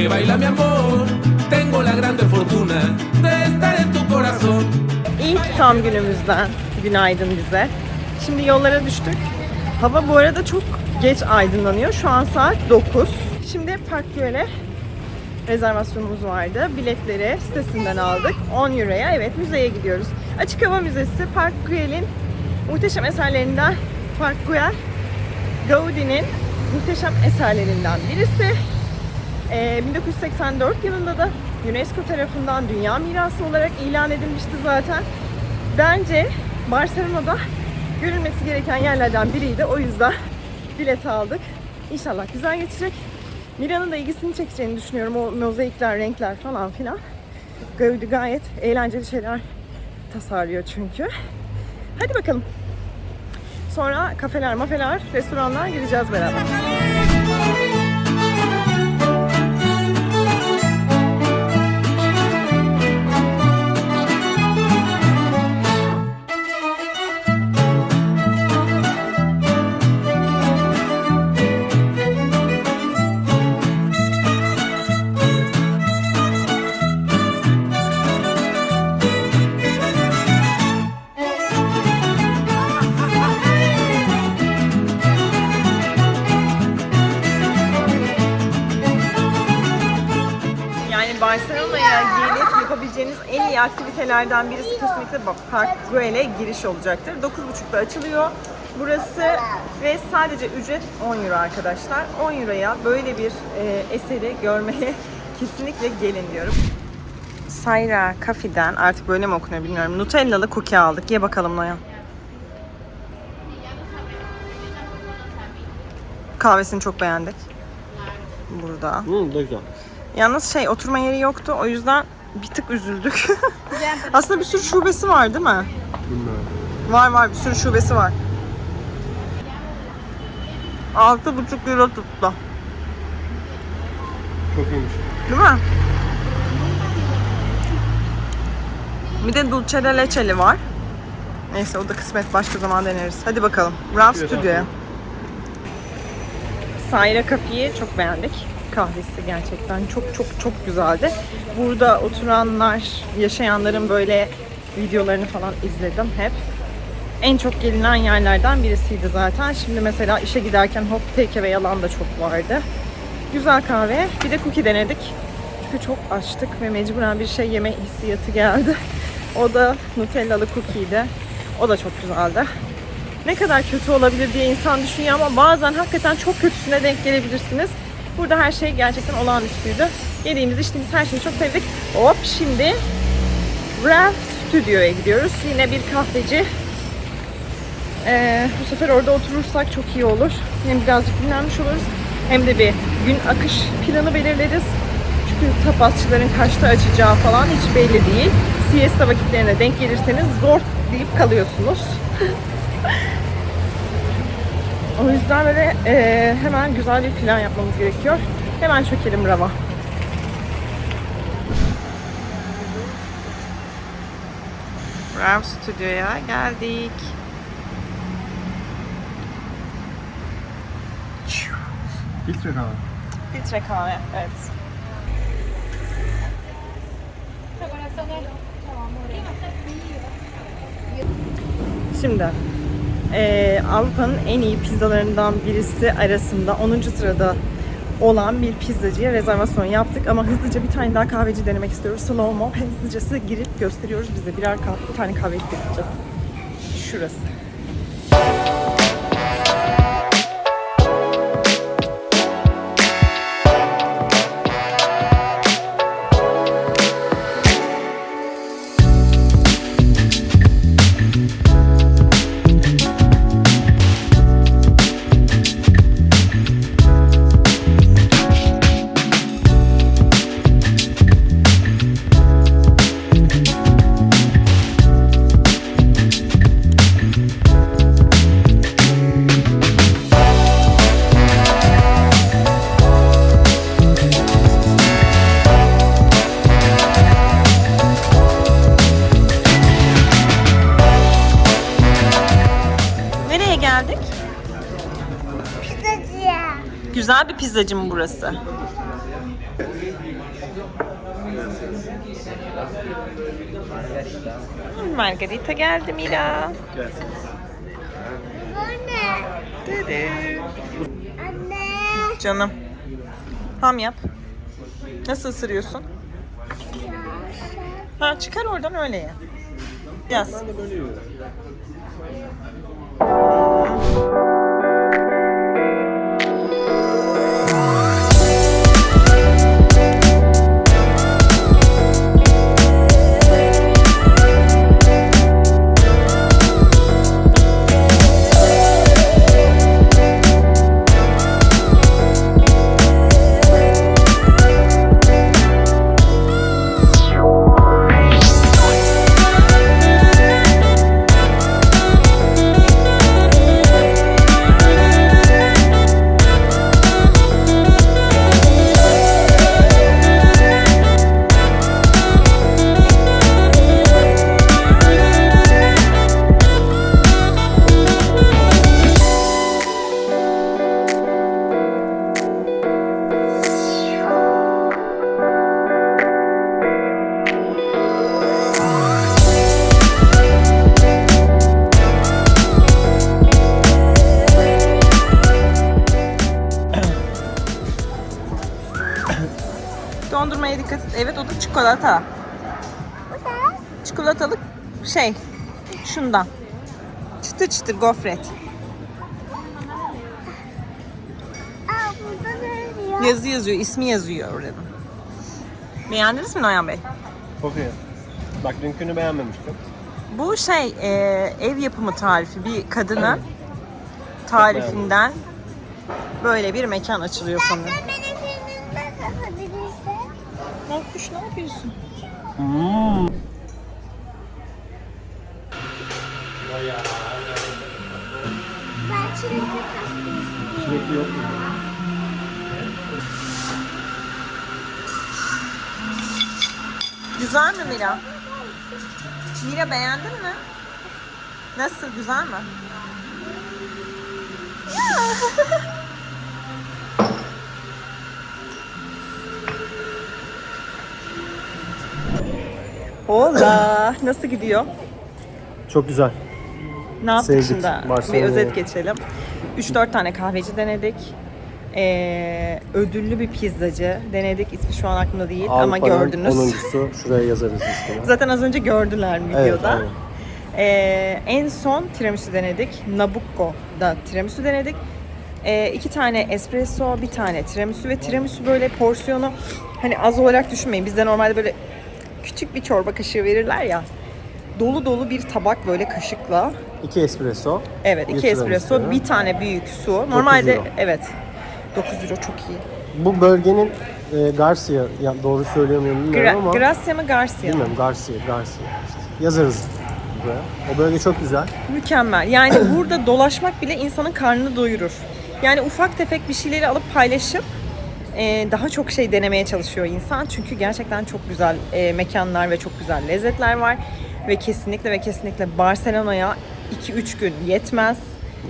que baila mi amor. Tengo la grande fortuna de estar en tu corazón. İlk tam günümüzden günaydın bize. Şimdi yollara düştük. Hava bu arada çok geç aydınlanıyor. Şu an saat 9. Şimdi Park Güell'e rezervasyonumuz vardı. Biletleri sitesinden aldık. 10 euroya evet müzeye gidiyoruz. Açık Hava Müzesi Park Güell'in muhteşem eserlerinden Park Güell Gaudi'nin muhteşem eserlerinden birisi. Ee, 1984 yılında da UNESCO tarafından Dünya Mirası olarak ilan edilmişti zaten. Bence Barcelona'da görülmesi gereken yerlerden biriydi. O yüzden bilet aldık. İnşallah güzel geçecek. Mira'nın da ilgisini çekeceğini düşünüyorum. O mozaikler, renkler falan filan. Gaudi gayet eğlenceli şeyler tasarlıyor çünkü. Hadi bakalım. Sonra kafeler, mafeler, restoranlar gideceğiz beraber. Yani Barcelona'ya gelip yapabileceğiniz en iyi aktivitelerden birisi kesinlikle Park Güell'e giriş olacaktır. 9.30'da açılıyor burası ve sadece ücret 10 euro arkadaşlar. 10 euroya böyle bir e, eseri görmeye kesinlikle gelin diyorum. Sayra Cafe'den artık böyle mi okunuyor bilmiyorum. Nutellalı cookie aldık. Ye bakalım Noya. Kahvesini çok beğendik. Burada. Da güzel. Yalnız şey oturma yeri yoktu. O yüzden bir tık üzüldük. Aslında bir sürü şubesi var değil mi? Bilmiyorum. Var var bir sürü şubesi var. Altı buçuk euro tuttu. Çok iyiymiş. Değil mi? Bir de dulce de leçeli var. Neyse o da kısmet başka zaman deneriz. Hadi bakalım. Ralph aferin. Sayra Kafi'yi çok beğendik. Kahvesi gerçekten çok çok çok güzeldi. Burada oturanlar, yaşayanların böyle videolarını falan izledim hep. En çok gelinen yerlerden birisiydi zaten. Şimdi mesela işe giderken hop take away alan da çok vardı. Güzel kahve. Bir de cookie denedik. Çünkü çok açtık ve mecburen bir şey yeme hissiyatı geldi. O da Nutellalı cookie'ydi. O da çok güzeldi ne kadar kötü olabilir diye insan düşünüyor ama bazen hakikaten çok kötüsüne denk gelebilirsiniz. Burada her şey gerçekten olağanüstüydü. Yediğimiz, içtiğimiz her şeyi çok sevdik. Hop şimdi Ralph Studio'ya gidiyoruz. Yine bir kahveci. Ee, bu sefer orada oturursak çok iyi olur. Hem birazcık dinlenmiş oluruz hem de bir gün akış planı belirleriz. Çünkü tapasçıların kaçta açacağı falan hiç belli değil. Siesta vakitlerine denk gelirseniz zor deyip kalıyorsunuz. O yüzden böyle e, hemen güzel bir plan yapmamız gerekiyor. Hemen çökelim rava. Rav Studio'ya geldik. Filtre kahve. Filtre kahve, evet. Şimdi eee, Avrupa'nın en iyi pizzalarından birisi arasında 10. sırada olan bir pizzacıya rezervasyon yaptık ama hızlıca bir tane daha kahveci denemek istiyoruz. Slow mo. Hızlıca size girip gösteriyoruz. Biz de birer kahve, bir tane kahve yapacağız. Şurası. geldik? Pizzacıya. Güzel bir pizzacı mı burası? Hmm, Margarita geldi Mira. Gelsin. Dede. Anne. Canım. Ham yap. Nasıl ısırıyorsun? Ha çıkar oradan öyle ye. Yaz. Ben de böyle. Bye. Dikkat et. Evet o da çikolata. Çikolatalı şey. Şundan. Çıtır çıtır gofret. Aa burada ne yazıyor? Yazı yazıyor, ismi yazıyor orada. Beğendiniz mi Noyan Bey? Çok iyi. Bak dünkünü beğenmemiştim. Bu şey e, ev yapımı tarifi bir kadının tarifinden böyle bir mekan açılıyor sanırım. Sen. Lan kuş ne yapıyorsun? Hmm. Ben çilekli istiyorum. Çilekli yok mu? Güzel mi Mira? Mira beğendin mi? Nasıl güzel mi? Hola. Nasıl gidiyor? Çok güzel. Ne yaptık Sevdik şimdi? Bir Barcelona'yı. özet geçelim. 3-4 tane kahveci denedik. Ee, ödüllü bir pizzacı denedik. İsmi şu an aklımda değil ama Avrupa'nın gördünüz. 10'uncusu. Şuraya yazarız ismini. Zaten az önce gördüler Evet, videoda. aynen. Ee, en son tiramisu denedik. Nabucco'da tiramisu denedik. Ee, iki tane espresso, bir tane tiramisu ve tiramisu böyle porsiyonu hani az olarak düşünmeyin. Bizde normalde böyle küçük bir çorba kaşığı verirler ya. Dolu dolu bir tabak böyle kaşıkla. İki espresso. Evet, iki espresso, bir tane büyük su. Normalde euro. evet. 9 euro çok iyi. Bu bölgenin e, Garcia, ya doğru söylüyor muyum bilmiyorum Gra- ama Gracia mı Garcia bilmiyorum Garcia, Garcia. İşte yazarız buraya. O bölge çok güzel. Mükemmel. Yani burada dolaşmak bile insanın karnını doyurur. Yani ufak tefek bir şeyleri alıp paylaşıp e, daha çok şey denemeye çalışıyor insan. Çünkü gerçekten çok güzel e, mekanlar ve çok güzel lezzetler var. Ve kesinlikle ve kesinlikle Barcelona'ya 2-3 gün yetmez.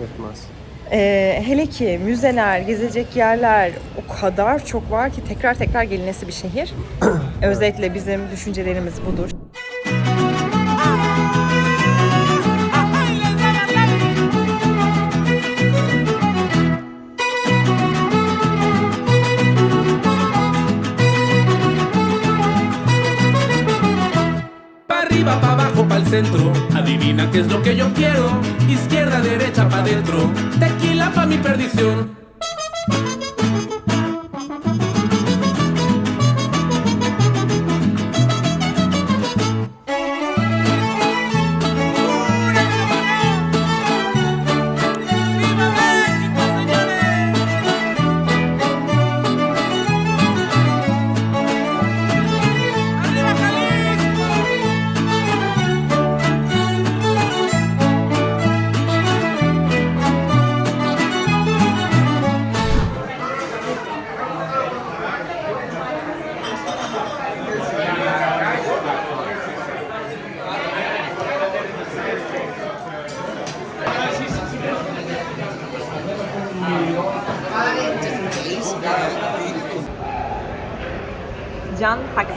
Yetmez. E, hele ki müzeler, gezecek yerler o kadar çok var ki tekrar tekrar gelinesi bir şehir. Özellikle bizim düşüncelerimiz budur. Centro. Adivina qué es lo que yo quiero. Izquierda, derecha, pa' adentro. Tequila pa' mi perdición.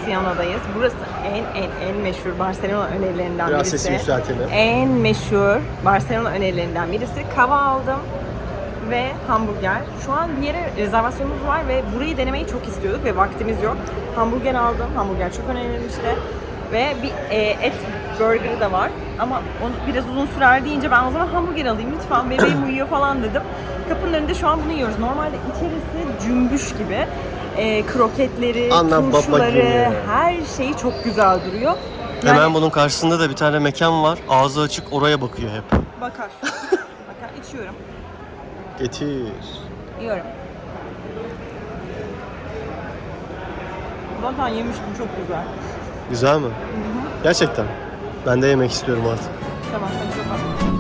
Paxiano'dayız. Burası en en en meşhur Barcelona önerilerinden Biraz birisi. sesi yükseltelim. En meşhur Barcelona önerilerinden birisi. Kava aldım ve hamburger. Şu an bir yere rezervasyonumuz var ve burayı denemeyi çok istiyorduk ve vaktimiz yok. Hamburger aldım. Hamburger çok önerilmişti. Ve bir e, et burger da var. Ama onu biraz uzun sürer deyince ben o zaman hamburger alayım lütfen bebeğim uyuyor falan dedim. Kapının önünde şu an bunu yiyoruz. Normalde içerisi cümbüş gibi. E, kroketleri, Ana turşuları, her şeyi çok güzel duruyor. Yani Hemen bunun karşısında da bir tane mekan var. Ağzı açık oraya bakıyor hep. bakar. bakar. içiyorum. Getir. Yiyorum. Zaten yemiştim çok güzel. Güzel mi? Gerçekten. Ben de yemek istiyorum artık. Tamam hadi bakalım.